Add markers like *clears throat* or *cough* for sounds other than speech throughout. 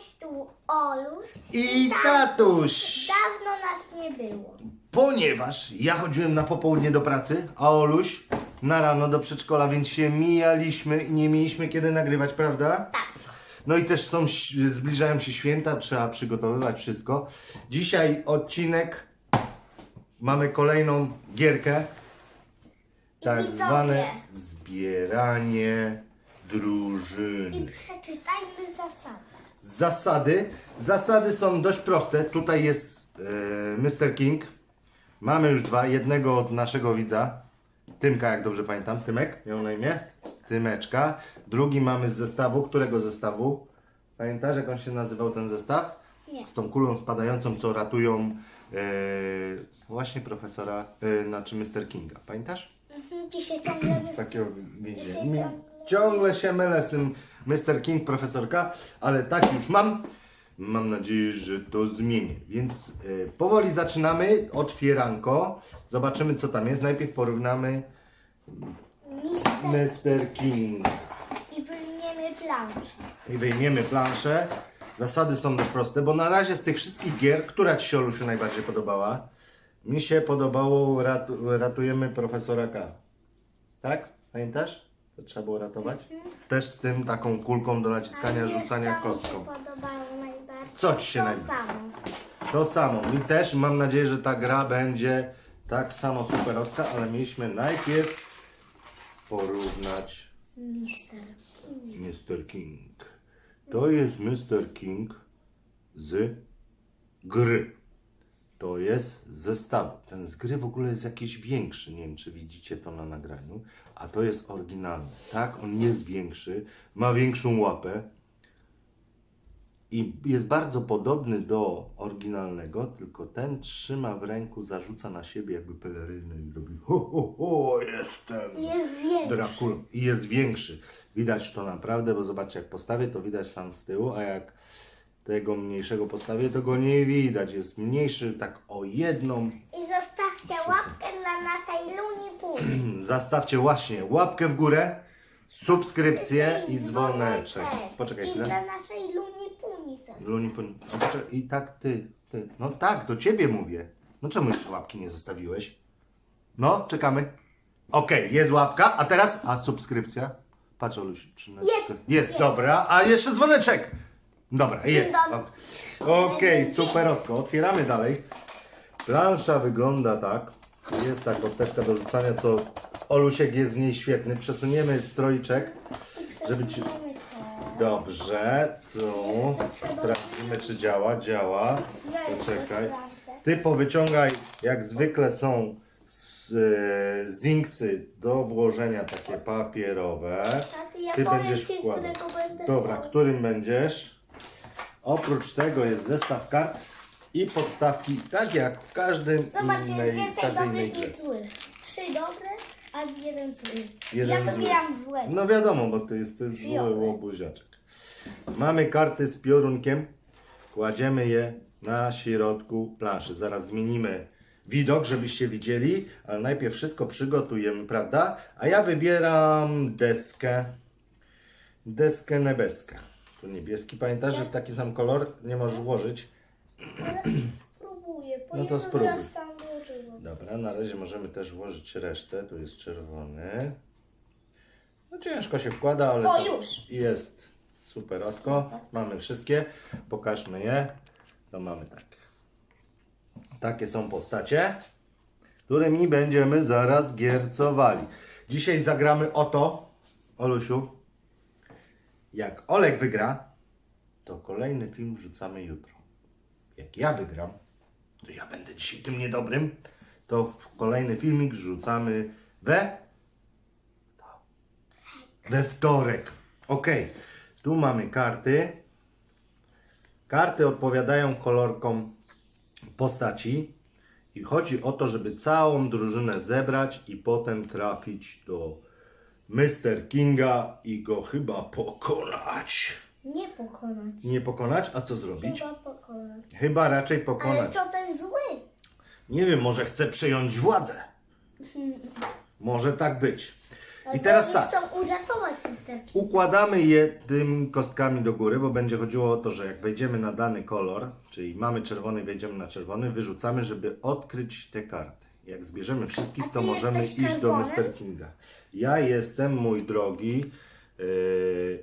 Cześć, tu Oluś. I Tak, tatuś. Dawno nas nie było. Ponieważ ja chodziłem na popołudnie do pracy, a Oluś na rano do przedszkola, więc się mijaliśmy i nie mieliśmy kiedy nagrywać, prawda? Tak. No i też są, zbliżają się święta, trzeba przygotowywać wszystko. Dzisiaj odcinek, mamy kolejną gierkę, I tak widzowie. zwane zbieranie I drużyny. przeczytajmy zasady. Zasady. Zasady są dość proste. Tutaj jest e, Mr. King. Mamy już dwa. Jednego od naszego widza. Tymka, jak dobrze pamiętam. Tymek miał na imię. Tymeczka. Drugi mamy z zestawu. Którego zestawu? Pamiętasz, jak on się nazywał ten zestaw? Nie. Z tą kulą spadającą, co ratują e, właśnie profesora, e, znaczy Mr. Kinga. Pamiętasz? Mhm, Dzisiaj ciągle *clears throat* wys... takiego więzienia. Mi- Ciągle się mylę z tym Mr. King, profesorka, ale tak już mam. Mam nadzieję, że to zmienię. Więc y, powoli zaczynamy. Otwieranko. Zobaczymy, co tam jest. Najpierw porównamy Mister Mr. King. i wyjmiemy planszę. I wyjmiemy planszę. Zasady są dość proste, bo na razie z tych wszystkich gier, która Ci się, Olusiu, najbardziej podobała? Mi się podobało ratu, Ratujemy Profesora K. Tak? Pamiętasz? To trzeba było ratować? Też z tym taką kulką do naciskania, rzucania co mi kostką. się podobało najbardziej? Co ci się to najbardziej- samo. To samo. I też mam nadzieję, że ta gra będzie tak samo superowska, ale mieliśmy najpierw porównać Mister King. Mr. King. To jest Mr. King z gry. To jest z zestawu. Ten z gry w ogóle jest jakiś większy. Nie wiem, czy widzicie to na nagraniu. A to jest oryginalny. Tak, on jest większy. Ma większą łapę. I jest bardzo podobny do oryginalnego, tylko ten trzyma w ręku, zarzuca na siebie jakby pelerynę i robi ho, ho, ho, jestem. Jest większy. Dracula i jest większy. Widać to naprawdę, bo zobaczcie, jak postawię, to widać tam z tyłu, a jak tego mniejszego postawię, to go nie widać. Jest mniejszy tak o jedną. I zostawcie łapkę dla naszej Luni Puli. *clears throat* Zastawcie właśnie łapkę w górę, subskrypcję i dzwoneczek. Poczekaj I chwilę. dla naszej Luni Puli też. Luni, poni- a poczekaj, I tak ty, ty. No tak, do ciebie mówię. No czemu jeszcze łapki nie zostawiłeś? No, czekamy. Okej, jest łapka, a teraz, a subskrypcja? Patrz, Olusi, czy na- Jest, jest, jest. dobra, a jeszcze dzwoneczek. Dobra, jest. ok. Okej, superowsko, otwieramy dalej. Plansza wygląda tak. Jest ta kosteczka do rzucania, co Olusiek jest w niej świetny. Przesuniemy stroiczek, żeby ci... Dobrze, tu sprawdzimy czy działa, działa. Poczekaj. Ty powyciągaj, jak zwykle są e, zinksy do włożenia takie papierowe. Ty będziesz wkładał. Dobra, którym będziesz? Oprócz tego jest zestaw kart i podstawki, tak jak w każdym Zobacz, jest innej, więcej każdej innej dobrych grze. złych. Trzy dobre, a jeden zły. Jeden ja zły. wybieram złego. No wiadomo, bo to jest, to jest zły łobuziaczek. Mamy karty z piorunkiem. Kładziemy je na środku planszy. Zaraz zmienimy widok, żebyście widzieli, ale najpierw wszystko przygotujemy, prawda? A ja wybieram deskę. Deskę nebeskę. Tu niebieski. Pamiętasz, że w taki sam kolor nie możesz włożyć? Ale spróbuję, bo No to ja spróbuj. raz sam włożyłam. Dobra, na razie możemy też włożyć resztę. Tu jest czerwony. No ciężko się wkłada, ale O, to już. jest superosko. Mamy wszystkie. Pokażmy je. To mamy tak. Takie są postacie, którymi będziemy zaraz giercowali. Dzisiaj zagramy o to, Olusiu. Jak Olek wygra, to kolejny film wrzucamy jutro. Jak ja wygram, to ja będę dzisiaj tym niedobrym, to w kolejny filmik wrzucamy we we wtorek. Ok, tu mamy karty. Karty odpowiadają kolorkom postaci i chodzi o to, żeby całą drużynę zebrać i potem trafić do Mr. Kinga i go chyba pokonać. Nie pokonać. Nie pokonać, a co zrobić? Chyba pokonać. Chyba raczej Ale pokonać. co ten zły? Nie wiem, może chce przejąć władzę. Może tak być. I teraz tak. chcą uratować. Układamy je tym kostkami do góry, bo będzie chodziło o to, że jak wejdziemy na dany kolor, czyli mamy czerwony, wejdziemy na czerwony, wyrzucamy, żeby odkryć te karty. Jak zbierzemy wszystkich, A to możemy jesteś iść do czerwonym? Mr. Kinga. Ja jestem, mój drogi, yy,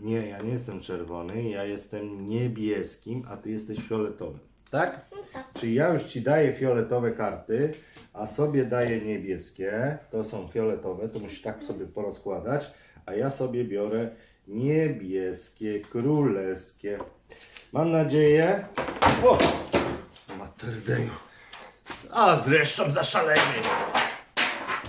nie, ja nie jestem czerwony, ja jestem niebieskim, a ty jesteś fioletowym. Tak? No tak. Czyli ja już Ci daję fioletowe karty, a sobie daję niebieskie. To są fioletowe, to musisz tak sobie porozkładać. A ja sobie biorę niebieskie, królewskie. Mam nadzieję... O! Materdeju. A zresztą zaszalejmy.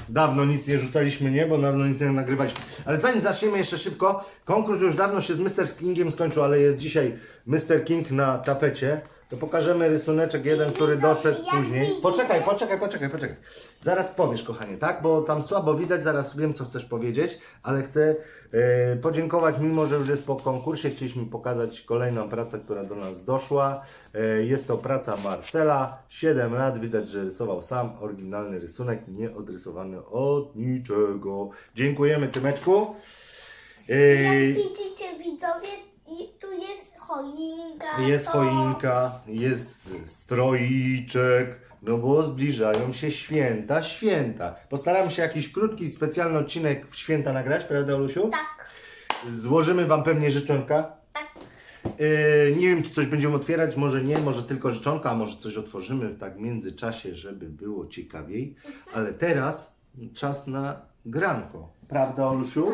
Dawno nic nie rzucaliśmy, nie? Bo dawno nic nie nagrywaliśmy. Ale zanim zaczniemy jeszcze szybko, konkurs już dawno się z Mr. Kingiem skończył, ale jest dzisiaj Mr. King na tapecie. To pokażemy rysuneczek jeden, który doszedł później. Poczekaj, poczekaj, poczekaj, poczekaj. Zaraz powiesz, kochanie, tak? Bo tam słabo widać, zaraz wiem, co chcesz powiedzieć, ale chcę e, podziękować, mimo że już jest po konkursie, chcieliśmy pokazać kolejną pracę, która do nas doszła. E, jest to praca Marcela, 7 lat, widać, że rysował sam, oryginalny rysunek, nie odrysowany od niczego. Dziękujemy Tymeczku. E, Jak widzicie widzowie, i tu jest choinka. jest to- choinka, jest stroiczek, no bo zbliżają się święta, święta. Postaram się jakiś krótki, specjalny odcinek w święta nagrać, prawda Olusiu? Tak, Złożymy Wam pewnie życzonka. tak. Yy, nie wiem, czy coś będziemy otwierać, może nie, może tylko życzonka, a może coś otworzymy tak w międzyczasie, żeby było ciekawiej. Ale teraz czas na granko. Prawda, Olusiu?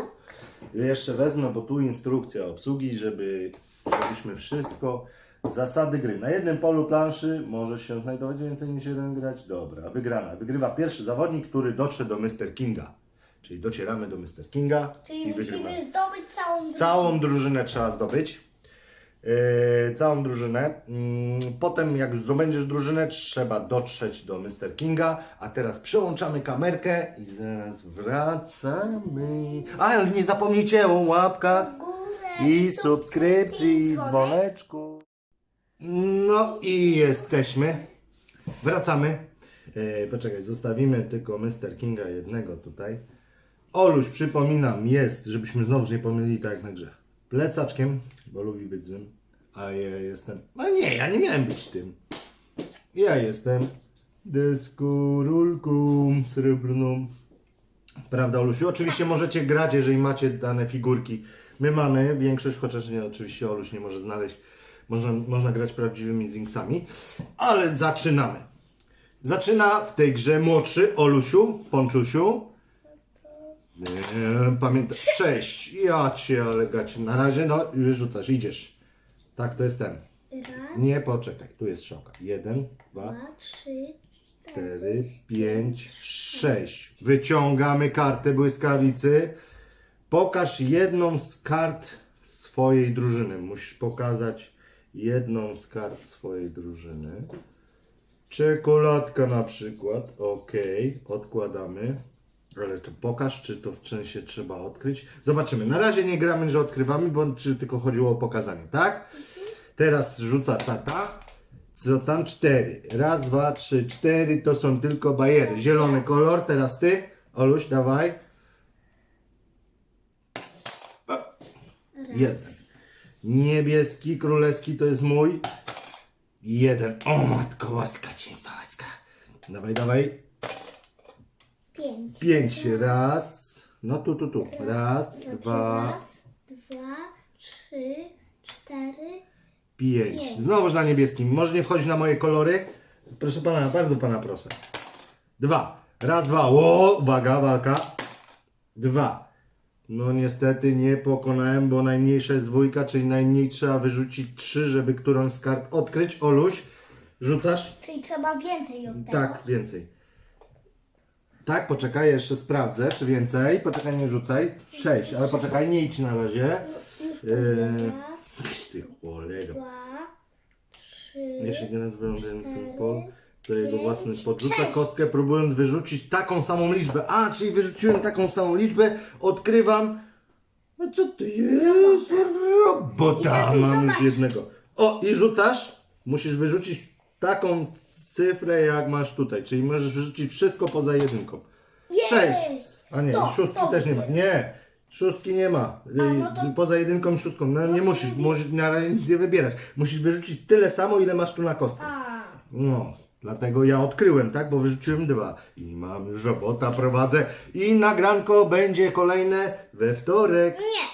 Jeszcze wezmę, bo tu instrukcja obsługi, żeby żebyśmy wszystko. Zasady gry. Na jednym polu planszy może się znajdować więcej niż jeden grać. Dobra, wygrana. Wygrywa pierwszy zawodnik, który dotrze do Mr. Kinga. Czyli docieramy do Mr. Kinga Czyli i wygrywamy. musimy zdobyć całą Całą drużynę trzeba zdobyć. Yy, całą drużynę. Mm, Potem, jak zdobędziesz drużynę, trzeba dotrzeć do Mr. Kinga. A teraz przełączamy kamerkę i zaraz wracamy. A, ale nie zapomnijcie o łapkach górę i subskrypcji, i dzwoneczku. No i jesteśmy. Wracamy. E, poczekaj, zostawimy tylko Mr. Kinga jednego tutaj. Oluś, przypominam, jest, żebyśmy znowu nie pomylili tak jak na grze. Plecaczkiem, bo lubi być złym. A ja jestem. A nie, ja nie miałem być tym. Ja jestem deskorulką srebrną. Prawda, Olusiu? Oczywiście możecie grać, jeżeli macie dane figurki. My mamy większość, chociaż nie, oczywiście Oluś nie może znaleźć. Można, można grać prawdziwymi zinksami. Ale zaczynamy. Zaczyna w tej grze młodszy Olusiu, Ponczusiu. Nie, pamiętaj. Sześć. Ja cię, ale gacie. Na razie, no, już rzucasz, idziesz. Tak, to jest ten. Raz, Nie, poczekaj. Tu jest strzałka. Jeden, dwa, dwa, trzy, cztery, pięć, sześć. Wyciągamy kartę błyskawicy. Pokaż jedną z kart swojej drużyny. Musisz pokazać jedną z kart swojej drużyny. Czekoladka na przykład. Ok, odkładamy. Ale to pokaż, czy to w sensie trzeba odkryć. Zobaczymy. Na razie nie gramy, że odkrywamy, bo czy tylko chodziło o pokazanie, tak? Teraz rzuca tata. Co tam? Cztery. Raz, dwa, trzy, cztery. To są tylko bajery. Zielony kolor. Teraz ty. Oluś, dawaj. Jeden. Niebieski, królewski to jest mój. Jeden. O matko, łaska łaska. Dawaj, dawaj. pięć. Pięć. Raz. No tu, tu, tu. Raz, Znaczy dwa, Raz, dwa, trzy, cztery. pięć. Pięć. Znowuż na niebieskim. Może nie wchodzić na moje kolory? Proszę pana, bardzo pana proszę. Dwa. Raz, dwa. O, uwaga, walka. Dwa. No niestety nie pokonałem, bo najmniejsza jest dwójka, czyli najmniej trzeba wyrzucić trzy, żeby którąś z kart odkryć. Oluś, rzucasz? Czyli trzeba więcej od tego. Tak, więcej. Tak, poczekaj, jeszcze sprawdzę, czy więcej. Poczekaj, nie rzucaj. Sześć, ale poczekaj, nie idź na razie. Eee. Raz, Ty dwa, trzy, Jeśli nie wygląda ten pol, to jego własny podrzuca kostkę, próbując wyrzucić taką samą liczbę. A, czyli wyrzuciłem taką samą liczbę, odkrywam. No co ty jest? Robota, I mam już zobacz. jednego. O, i rzucasz. Musisz wyrzucić taką cyfrę, jak masz tutaj. Czyli możesz wyrzucić wszystko poza jedynką. Sześć. A nie, To, szóstki to też nie ma. Nie, szóstki nie ma. No to- Y, Poza jedynką i szóstką. No, nie to musisz, możesz na razie nic nie wybierać. Musisz wyrzucić tyle samo, ile masz tu na kostkę. A, No, dlatego ja odkryłem, tak? Bo wyrzuciłem dwa. I mam już robota, prowadzę. I nagranko będzie kolejne we wtorek. nie.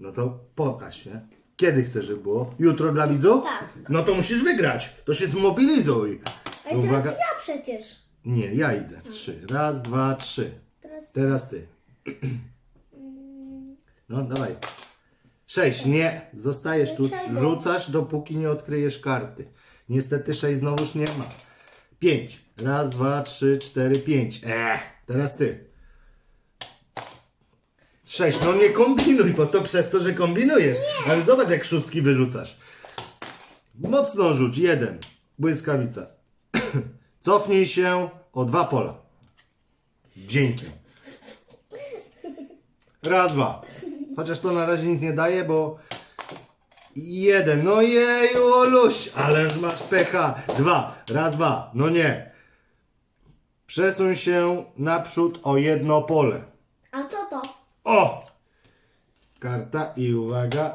No to pokaż się. Kiedy chcesz, żeby było? Jutro dla widzów? Tak. No to musisz wygrać. To się zmobilizuj. Ej, teraz ja przecież. Nie, ja idę. Trzy. Raz, dwa, trzy. Teraz... Teraz ty. No, dawaj. Sześć. Nie. Zostajesz tu. Rzucasz, dopóki nie odkryjesz karty. Niestety sześć znowuż nie ma. Pięć. Raz, dwa, trzy, cztery, pięć. Ech. Teraz ty. Sześć. No nie kombinuj, bo to przez to, że kombinujesz. Ale zobacz, jak szóstki wyrzucasz. Mocno rzuć. Jeden. Błyskawica. *clears throat* Cofnij się o dwa pola. Dzięki. Raz, dwa. Chociaż to na razie nic nie daje, bo jeden. No jeju, Oluś, ale masz pecha. Dwa. Raz, dwa. No nie. Przesuń się naprzód o jedno pole. A co to? O! Karta i uwaga.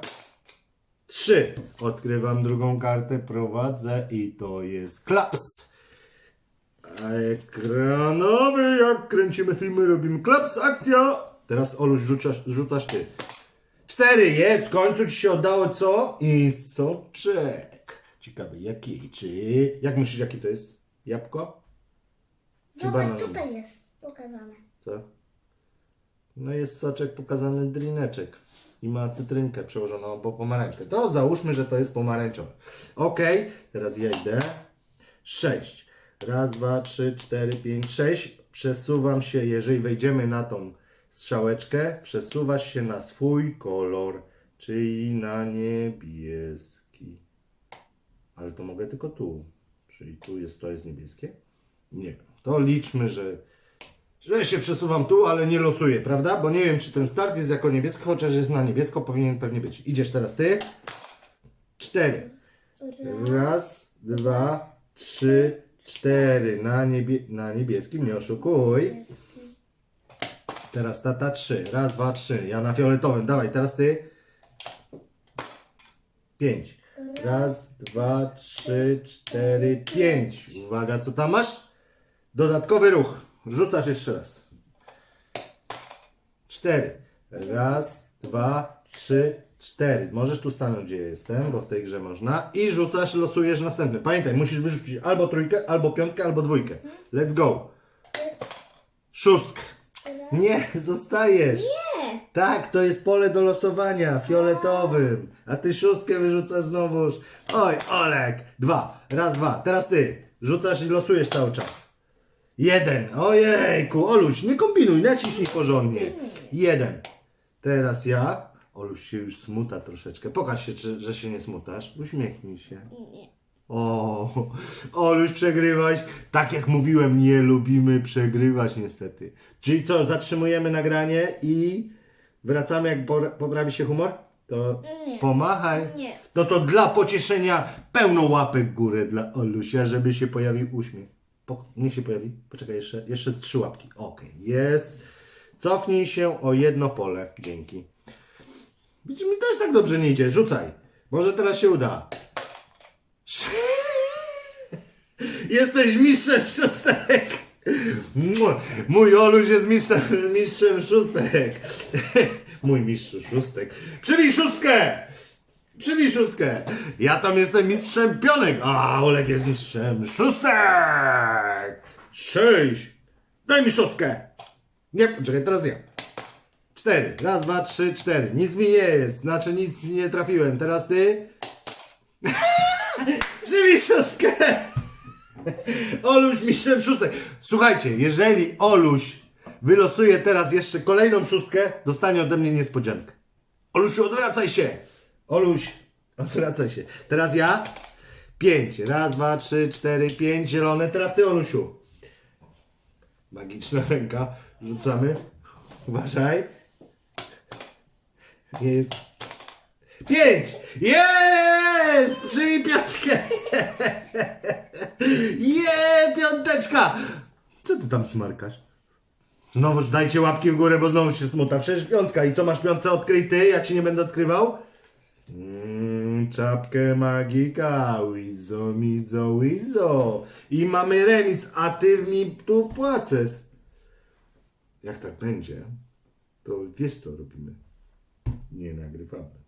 Trzy. Odkrywam drugą kartę, prowadzę i to jest klaps. Ekranowy, jak kręcimy filmy, robimy klaps, akcja. Teraz Oluś rzucasz, rzucasz ty. Cztery jest, w końcu ci się oddało co? I soczek. Ciekawy jaki, czy... Jak myślisz jaki to jest? Jabłko? Czy Zobacz, banan? tutaj jest pokazane. Co? No jest soczek pokazany drineczek. I ma cytrynkę przełożoną albo pomarańczkę. To załóżmy, że to jest pomarańczowe. Ok, teraz ja idę. 6. Raz, dwa, trzy, cztery, pięć, sześć. Przesuwam się, jeżeli wejdziemy na tą strzałeczkę, przesuwasz się na swój kolor, czyli na niebieski. Ale to mogę tylko tu. Czyli tu jest, to jest niebieskie? Nie. To liczmy, że że się przesuwam tu, ale nie losuję, prawda? Bo nie wiem, czy ten start jest jako niebiesko, chociaż jest na niebiesko, powinien pewnie być. Idziesz teraz ty. Cztery. Raz, dwa, trzy, cztery. Na, niebie na niebieskim, nie oszukuj. Teraz tata trzy. Raz, dwa, trzy. Ja na fioletowym. Dawaj, teraz ty. Pięć. Raz, dwa, trzy, cztery, pięć. Uwaga, co tam masz? Dodatkowy ruch. Rzucasz jeszcze raz. Cztery. Raz, dwa, trzy, cztery. Możesz tu stanąć, gdzie jestem, bo w tej grze można. I rzucasz, losujesz następny. Pamiętaj, musisz wyrzucić albo trójkę, albo piątkę, albo dwójkę. Let's go. Szóstkę. Nie, zostajesz. Nie. Tak, to jest pole do losowania, fioletowym. A ty szóstkę wyrzucasz znowuż. Oj, Olek. Dwa. Raz, dwa. Teraz ty. Rzucasz i losujesz cały czas. Jeden. Ojejku, Oluś, nie kombinuj, naciśnij porządnie. Jeden. Teraz ja. Oluś się już smuta troszeczkę. Pokaż się, czy, że się nie smutasz. Uśmiechnij się. Nie. O, Oluś, przegrywałeś. Tak jak mówiłem, nie lubimy przegrywać niestety. Czyli co, zatrzymujemy nagranie i wracamy jak poprawi się humor? To Nie. pomachaj. Nie. No to dla pocieszenia pełno łapek w górę dla Olusia, żeby się pojawił uśmiech. Po, nie się pojawi. Poczekaj, jeszcze, jeszcze z trzy łapki. Okej, jest. Cofnij się o jedno pole. Dzięki. Widzisz, mi też tak dobrze nie idzie. Rzucaj. Może teraz się uda. *laughs* Jesteś mistrzem szóstek. Mój Oluś jest mistrzem, mistrzem szóstek. *laughs* Mój mistrz szóstek. Przybij szóstkę! Przybij szóstkę. Ja tam jestem mistrzem pionek. A Olek jest mistrzem szóstek. Sześć. Daj mi szóstkę. Nie, poczekaj, teraz ja. Cztery. Raz, dwa, trzy, cztery. Nic mi nie jest. Znaczy nic nie trafiłem. Teraz ty. *laughs* Przybij szóstkę. Oluś mistrzem szóstek. Słuchajcie, jeżeli Oluś wylosuje teraz jeszcze kolejną szóstkę, dostanie ode mnie niespodziankę. Olusiu, odwracaj się. Oluś, odwracaj się. Teraz ja. Pięć. Raz, dwa, trzy, cztery, pięć. Zielone. Teraz ty, Olusiu. Magiczna ręka. Rzucamy. Uważaj. Nie jest. Pięć! Jest! Przyjmij piątkę! Je, piąteczka! Co ty tam smarkasz? Znowuż dajcie łapki w górę, bo znowu się smuta. Przecież piątka. I co masz piątce odkryty? Ja ci nie będę odkrywał? Mm, czapkę magika. Wizo, mizo, wizo. I mamy remis, a ty mi tu płaces. Jak tak będzie, to wiesz co robimy? Nie nagrywamy.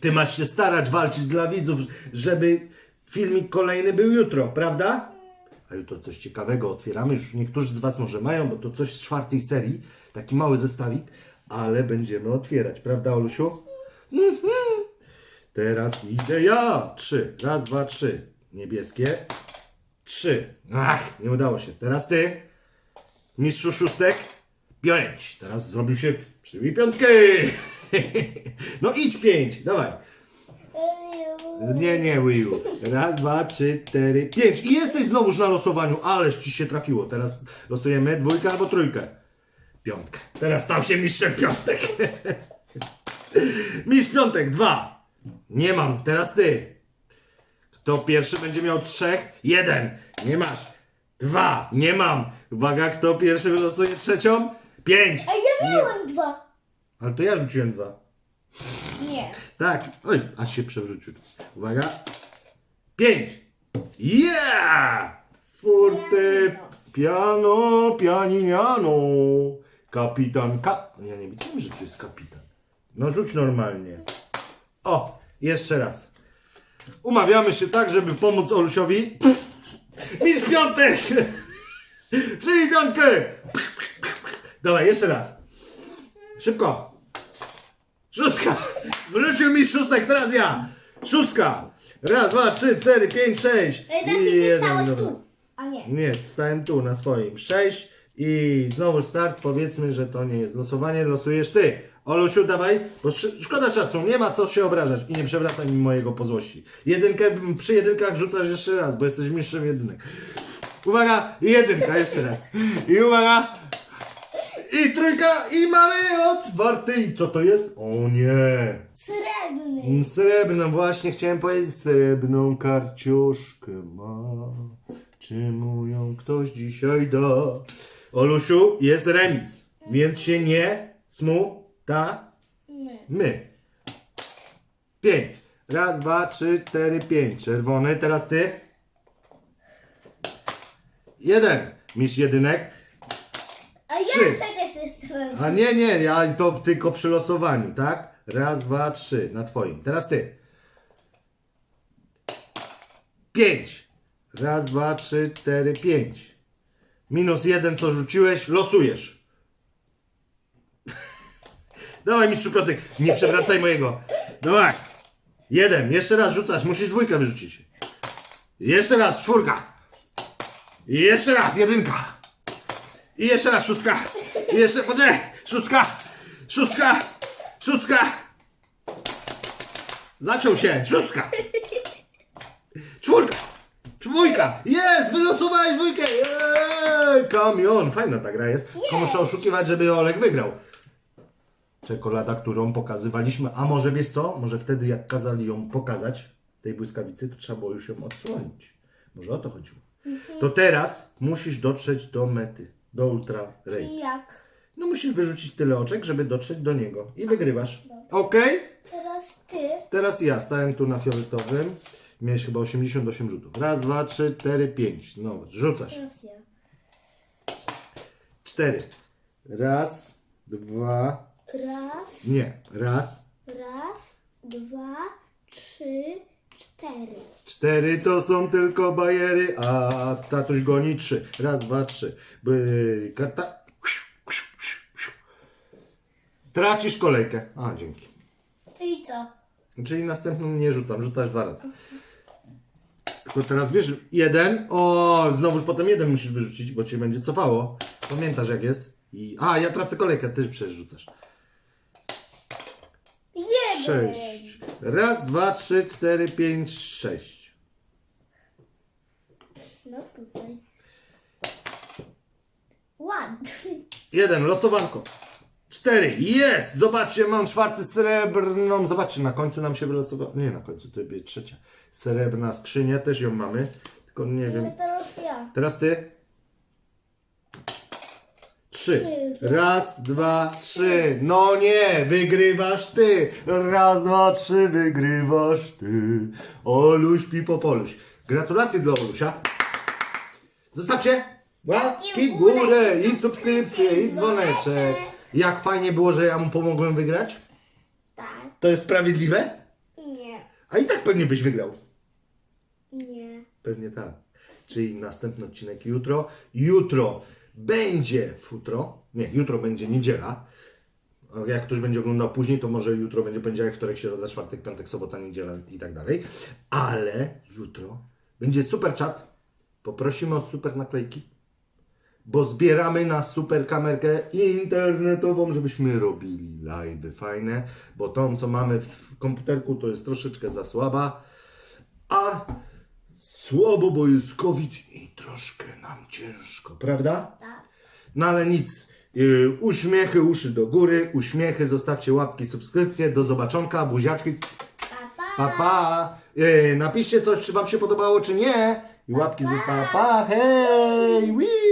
Ty masz się starać, walczyć dla widzów, żeby filmik kolejny był jutro, prawda? A jutro coś ciekawego otwieramy. Już niektórzy z Was może mają, bo to coś z czwartej serii. Taki mały zestawik, ale będziemy otwierać, prawda, Olusiu? Mhm. Teraz idę ja. Trzy. Raz, dwa, trzy. Niebieskie. Trzy. Ach, nie udało się. Teraz ty. Mistrzu szóstek. Pięć. Teraz zrobił się. Przybij piątkę. *laughs* No idź pięć. Dawaj. Nie, nie, Wii U. Raz, dwa, trzy, cztery, pięć. I jesteś znowuż na losowaniu. Ależ ci się trafiło. Teraz losujemy dwójkę albo trójkę. Piątkę. Teraz stał się mistrzem piątek. *laughs* Mistrz piątek, dwa. Nie mam. Teraz ty. Kto pierwszy będzie miał trzech? Jeden. Nie masz. Dwa. Nie mam. Uwaga, kto pierwszy wylosuje trzecią? Pięć. A ja miałam dwa. Ale to ja rzuciłem dwa. Nie. Tak. Oj, aż się przewrócił. Uwaga. Pięć. Yeah! Forte, piano, pianiniano. Kapitan Ka... Ja nie wiedziałem, że to jest kapitan. No rzuć normalnie. O, jeszcze raz. Umawiamy się tak, żeby pomóc Olusiowi. Mistrz piątek! Przyjmij piątkę! Dawaj, jeszcze raz. Szybko. Wrócił mi szóstek, teraz ja! Szóstka! Raz, dwa, trzy, cztery, pięć, sześć. Ale tak ty stałeś tu. A nie. Nie, stałem tu na swoim. Sześć i znowu start. Powiedzmy, że to nie jest losowanie, losujesz ty. Olusiu, dawaj, bo sz- szkoda czasu, nie ma co się obrażać i nie przewracaj mi mojego po złości. Jedynkę, przy jedynkach rzucasz jeszcze raz, bo jesteś mistrzem jedynek. Uwaga, i jedynka, jeszcze raz. I uwaga, i trójka, i mamy otwarty. I co to jest? O nie. Srebrny. Srebrną, właśnie chciałem powiedzieć, srebrną karciuszkę ma. Czy mu ją ktoś dzisiaj da? Olusiu, jest remis, więc się nie smutamy. My. Pięć. Raz, dwa, trzy, cztery, pięć. Czerwony, teraz ty. Jeden. Mistrz jedynek. A ja Trzy. A nie, nie, ja to tylko przy losowaniu, tak? Raz, dwa, trzy, na twoim. Teraz ty. Pięć. Raz, dwa, trzy, cztery, pięć. Minus jeden, co rzuciłeś, losujesz. *laughs* Dawaj, mistrzu Piotrek, nie przewracaj mojego. Dawaj. Jeden, jeszcze raz rzucasz, musisz dwójkę wyrzucić. Jeszcze raz, czwórka. Jeszcze raz, jedynka. I jeszcze raz szóstka. I jeszcze, poczekaj, szóstka, szóstka, szóstka. Zaczął się, szóstka. Czwórka, czwórka. Jest, wylosowałeś dwójkę. Jej, kamion. Fajna ta gra jest. Tylko muszę oszukiwać, żeby Olek wygrał. Czekolada, którą pokazywaliśmy. A może wiesz co? Może wtedy jak kazali ją pokazać, tej błyskawicy, to trzeba było już ją odsłonić. Może o to chodziło. To teraz musisz dotrzeć do mety, do Ultra Ray. I jak? No musisz wyrzucić tyle oczek, żeby dotrzeć do niego. I wygrywasz. Okej? Teraz ty. Teraz ja stałem tu na fioletowym. Miałeś chyba 88 rzutów. Raz, dwa, trzy, cztery, pięć. Znowu, rzucasz. Teraz ja. Cztery. Raz, dwa, Raz, nie. Raz, raz, dwa, trzy, cztery. cztery to są tylko bajery, a tatuś goni trzy. Raz, dwa, trzy. By karta. Tracisz kolejkę. A, dzięki. I co? Czyli następną nie rzucam, rzucasz dwa razy. Tylko teraz wiesz, jeden, o, znowuż potem jeden musisz wyrzucić, bo cię będzie cofało. Pamiętasz jak jest? I, a, ja tracę kolejkę, ty przecież rzucasz. Jeden. Sześć. Raz, dwa, trzy, cztery, pięć, sześć. No tutaj. Ładny. Jeden, losowanko. Cztery, jest! Zobaczcie, mam czwarty srebrną. Zobaczcie, na końcu nam się wylosowało. Nie, na końcu, to będzie trzecia. Srebrna skrzynia, też ją mamy. Tylko nie wiem. Teraz ja. Teraz ty. Trzy. Raz, dwa, trzy. No nie, wygrywasz ty. Raz, dwa, trzy, wygrywasz ty. Oluś, pipo, poluś. Gratulacje dla Olusia. Zostawcie łapki w górę i subskrypcję i dzwoneczek. Jak fajnie było, że ja mu pomogłem wygrać? Tak. To jest sprawiedliwe? Nie. A i tak pewnie byś wygrał. Nie. Pewnie tak. Czyli następny odcinek jutro. Jutro będzie futro. Nie, jutro będzie niedziela. Jak ktoś będzie oglądał później, to może jutro będzie poniedziałek, wtorek, środa, czwartek, piątek, sobota, niedziela i tak dalej. Ale jutro będzie super czat. Poprosimy o super naklejki. Bo zbieramy na super kamerkę internetową, żebyśmy robili live fajne. Bo tą, co mamy w komputerku, to jest troszeczkę za słaba. A Słabo, bo jest COVID i troszkę nam ciężko, prawda? Tak. No ale nic. Yy, uśmiechy, uszy do góry, uśmiechy, zostawcie łapki, subskrypcje, do zobaczonka, buziaczki, Pa, pa. pa pa. Yy, napiszcie coś, czy wam się podobało, czy nie. I łapki z pa pa, hej, wii.